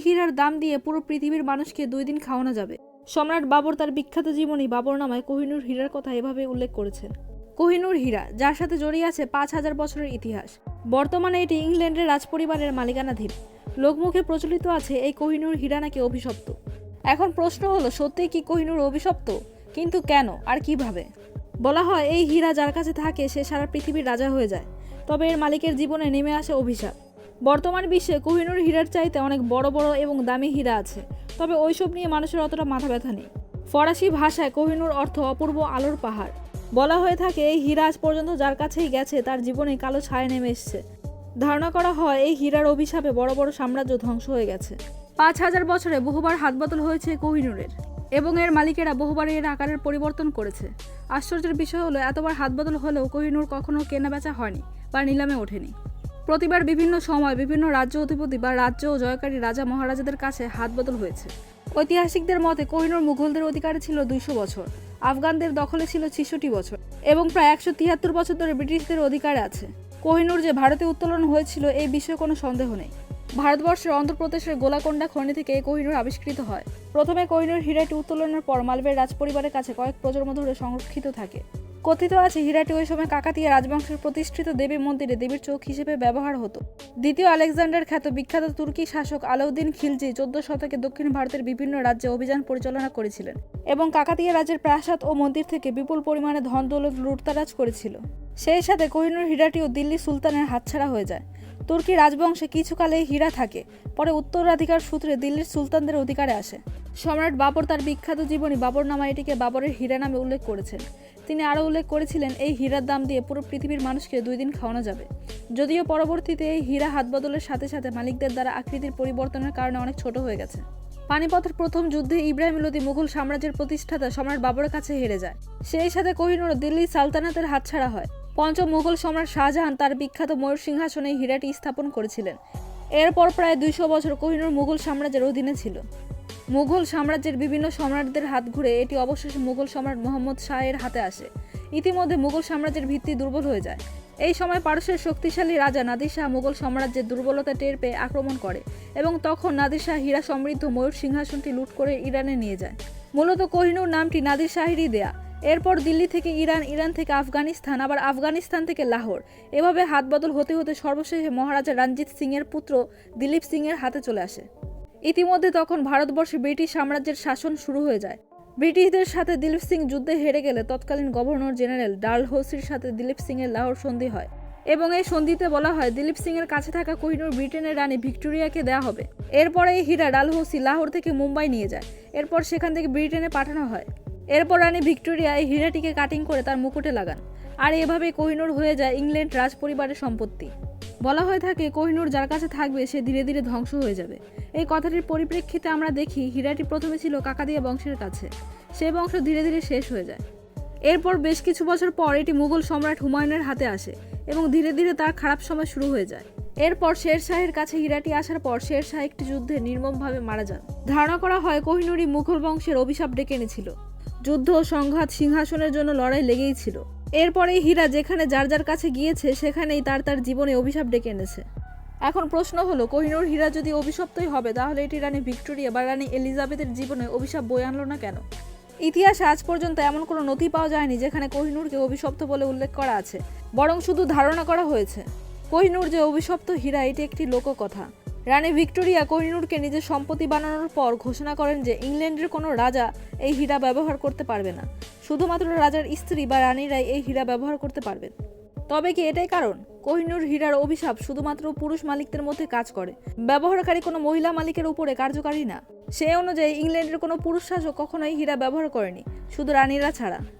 হীরার দাম দিয়ে পুরো পৃথিবীর মানুষকে দুই দিন খাওয়ানো যাবে। সম্রাট বাবর তার বিখ্যাত জীবনী বাবরনামায় কোহিনূর হীরার কথা এভাবে উল্লেখ করেছেন। কোহিনূর হীরা, যার সাথে জড়িয়ে আছে পাঁচ হাজার বছরের ইতিহাস। বর্তমানে এটি ইংল্যান্ডের রাজপরিবারের মালিকানাধীন। লোকমুখে প্রচলিত আছে এই কোহিনূর হীরা নাকি অভিশপ্ত। এখন প্রশ্ন হলো, সত্যি কি কোহিনূর অভিশপ্ত? কিন্তু কেন? আর কীভাবে? বলা হয়, এই হীরা যার কাছে থাকে সে সারা পৃথিবীর রাজা হয়ে যায়। তবে এর মালিকের জীবনে নেমে আসে অভিশাপ। বর্তমান বিশ্বে কোহিনুর হীরার চাইতে অনেক বড় বড় এবং দামি হীরা আছে। তবে ওইসব নিয়ে মানুষের অতটা মাথা ব্যথা নেই। ফরাসি ভাষায় কোহিনুর অর্থ অপূর্ব আলোর পাহাড়। বলা হয়ে থাকে, এই হীরা আজ পর্যন্ত যার কাছেই গেছে, তার জীবনে কালো ছায়া নেমে এসছে। ধারণা করা হয়, এই হীরার অভিশাপে বড় বড় সাম্রাজ্য ধ্বংস হয়ে গেছে। পাঁচ হাজার বছরে বহুবার হাত বদল হয়েছে কোহিনূরের, এবং এর মালিকেরা বহুবার এর আকারের পরিবর্তন করেছে। আশ্চর্যের বিষয় হলো, এতবার হাত বদল হলেও কোহিনূর কখনো কেনাবেচা হয়নি, বা নিলামে ওঠেনি। প্রতিবার বিভিন্ন সময় বিভিন্ন রাজ্য অধিপতি বা রাজ্য ও জয়কারী রাজা মহারাজাদের কাছে হাত বদল হয়েছে। ঐতিহাসিকদের মতে কোহিনূর মুঘলদের অধিকারে ছিল দুইশো বছর, আফগানদের দখলে ছিল ছিষট্টি বছর এবং প্রায় একশো তিয়াত্তর বছর ধরে ব্রিটিশদের অধিকারে আছে। কোহিনূর যে ভারতে উত্তোলন হয়েছিল এই বিষয়ে কোনো সন্দেহ নেই। ভারতবর্ষের অন্ধ্রপ্রদেশের গোলাকোন্ডা খনি থেকে এই কোহিনূর আবিষ্কৃত হয়। প্রথমে কোহিনূর হীরাটি উত্তোলনের পর মালবের রাজপরিবারের কাছে কয়েক প্রজন্ম ধরে সংরক্ষিত থাকে। কথিত আছে, হীরাটি ওই সময় কাকাতিয়া রাজবংশের প্রতিষ্ঠিত দেবী মন্দিরে দেবীর চোখ হিসেবে ব্যবহার হতো। দ্বিতীয় আলেকজান্ডার খ্যাত বিখ্যাত তুর্কি শাসক আলাউদ্দিন খিলজি চোদ্দ শতকে দক্ষিণ ভারতের বিভিন্ন রাজ্যে অভিযান পরিচালনা করেছিলেন এবং কাকাতিয়া রাজ্যের প্রাসাদ ও মন্দির থেকে বিপুল পরিমাণে ধন দৌলত লুটতারাজ করেছিল। সেই সাথে কোহিনূর হীরাটিও দিল্লি সুলতানের হাতছাড়া হয়ে যায়। তুর্কি রাজবংশে কিছুকালে হীরা থাকে, পরে উত্তরাধিকার সূত্রে দিল্লির সুলতানদের অধিকারে আসে। সম্রাট বাবর তার বিখ্যাত জীবনী বাবর নামা এটিকে বাবরের হীরা নামে উল্লেখ করেছেন। তিনি আরও উল্লেখ করেছিলেন, এই হীরার দাম দিয়ে পুরো পৃথিবীর মানুষকে দুই দিন খাওয়ানো যাবে। যদিও পরবর্তীতে এই হীরা হাত বদলের সাথে সাথে মালিকদের দ্বারা আকৃতির পরিবর্তনের কারণে অনেক ছোট হয়ে গেছে। পানিপথের প্রথম যুদ্ধে ইব্রাহিম লোদি মুঘল সাম্রাজ্যের প্রতিষ্ঠাতা সম্রাট বাবরের কাছে হেরে যায়। সেই সাথে কোহিনুর, দিল্লি সালতানাতের হাতছাড়া হয়। পঞ্চম মুঘল সম্রাট শাহজাহান তার বিখ্যাত ময়ূর সিংহাসনে হীরাটি স্থাপন করেছিলেন। এরপর প্রায় দুইশো বছর কোহিনুর মুঘল সাম্রাজ্যের অধীনে ছিল। মুঘল সাম্রাজ্যের বিভিন্ন সম্রাটদের হাত ঘুরে এটি অবশেষে মুঘল সম্রাট মোহাম্মদ শাহের হাতে আসে। ইতিমধ্যে মুঘল সাম্রাজ্যের ভিত্তি দুর্বল হয়ে যায়। এই সময় পারস্যের শক্তিশালী রাজা নাদির শাহ মুঘল সাম্রাজ্যের দুর্বলতা টের পেয়ে আক্রমণ করে এবং তখন নাদির শাহ হীরা সমৃদ্ধ ময়ূর সিংহাসনটি লুট করে ইরানে নিয়ে যায়। মূলত কোহিনুর নামটি নাদির শাহেরই দেয়া। এরপর দিল্লি থেকে ইরান ইরান থেকে আফগানিস্তান, আবার আফগানিস্তান থেকে লাহোর। এভাবে হাত বদল হতে হতে সর্বশেষে মহারাজা রঞ্জিত সিংয়ের পুত্র দিলীপ সিংয়ের হাতে চলে আসে। ইতিমধ্যে তখন ভারতবর্ষে ব্রিটিশ সাম্রাজ্যের শাসন শুরু হয়ে যায়। ব্রিটিশদের সাথে দিলীপ সিং যুদ্ধে হেরে গেলে তৎকালীন গভর্নর জেনারেল ডালহৌসির সাথে দিলীপ সিংয়ের লাহোর সন্ধি হয় এবং এই সন্ধিতে বলা হয়, দিলীপ সিংয়ের কাছে থাকা কোহিনুর ব্রিটেনের রানী ভিক্টোরিয়াকে দেওয়া হবে। এরপরে এই হীরা ডালহৌসি লাহোর থেকে মুম্বাই নিয়ে যায়। এরপর সেখান থেকে ব্রিটেনে পাঠানো হয়। এরপর রানী ভিক্টোরিয়া এই হীরাটিকে কাটিং করে তার মুকুটে লাগান। আর এভাবে কোহিনুর হয়ে যায় ইংল্যান্ড রাজপরিবারের সম্পত্তি। বলা হয়ে থাকে, কোহিনুর যার কাছে থাকবে, সে ধীরে ধীরে ধ্বংস হয়ে যাবে। এই কথাটির পরিপ্রেক্ষিতে আমরা দেখি, হীরাটি প্রথমে ছিল কাকাদিয়া বংশের কাছে। সে বংশ ধীরে ধীরে শেষ হয়ে যায়। এরপর বেশ কিছু বছর পর এটি মুঘল সম্রাট হুমায়ুনের হাতে আসে এবং ধীরে ধীরে তার খারাপ সময় শুরু হয়ে যায়। এরপর শের শাহের কাছে হীরাটি আসার পর শের শাহ একটি যুদ্ধে নির্মমভাবে মারা যান। ধারণা করা হয়, কোহিনুরই মুঘল বংশের অভিশাপ ডেকে এনেছিল। যুদ্ধ, সংঘাত, সিংহাসনের জন্য লড়াই লেগেই ছিল। এরপরে হীরা যেখানে যার যার কাছে গিয়েছে, সেখানেই তার তার জীবনে অভিশাপ ডেকে এনেছে। এখন প্রশ্ন হলো, কোহিনুর হীরা যদি অভিশপ্তই হবে, তাহলে এটি রানী ভিক্টোরিয়া বা রানী এলিজাবেথের জীবনে অভিশাপ বয়ে আনলো না কেন? ইতিহাসে আজ পর্যন্ত এমন কোনো নথি পাওয়া যায়নি যেখানে কোহিনুরকে অভিশপ্ত বলে উল্লেখ করা আছে, বরং শুধু ধারণা করা হয়েছে। কোহিনুর যে অভিশপ্ত হীরা, এটি একটি লোককথা। রানী ভিক্টোরিয়া কোহিনুরকে নিজের সম্পত্তি বানানোর পর ঘোষণা করেন যে ইংল্যান্ডের কোনো রাজা এই হীরা ব্যবহার করতে পারবে না। শুধুমাত্র রাজার স্ত্রী বা রানীরাই এই হীরা ব্যবহার করতে পারবেন। তবে কি এটাই কারণ? কোহিনুর হীরার অভিশাপ শুধুমাত্র পুরুষ মালিকদের মধ্যে কাজ করে। ব্যবহারকারী কোনো মহিলা মালিকের উপরে কার্যকারী না। সে অনুযায়ী ইংল্যান্ডের কোনো পুরুষ শাসক কখনোই হীরা ব্যবহার করেনি। শুধু রানীরা ছাড়া।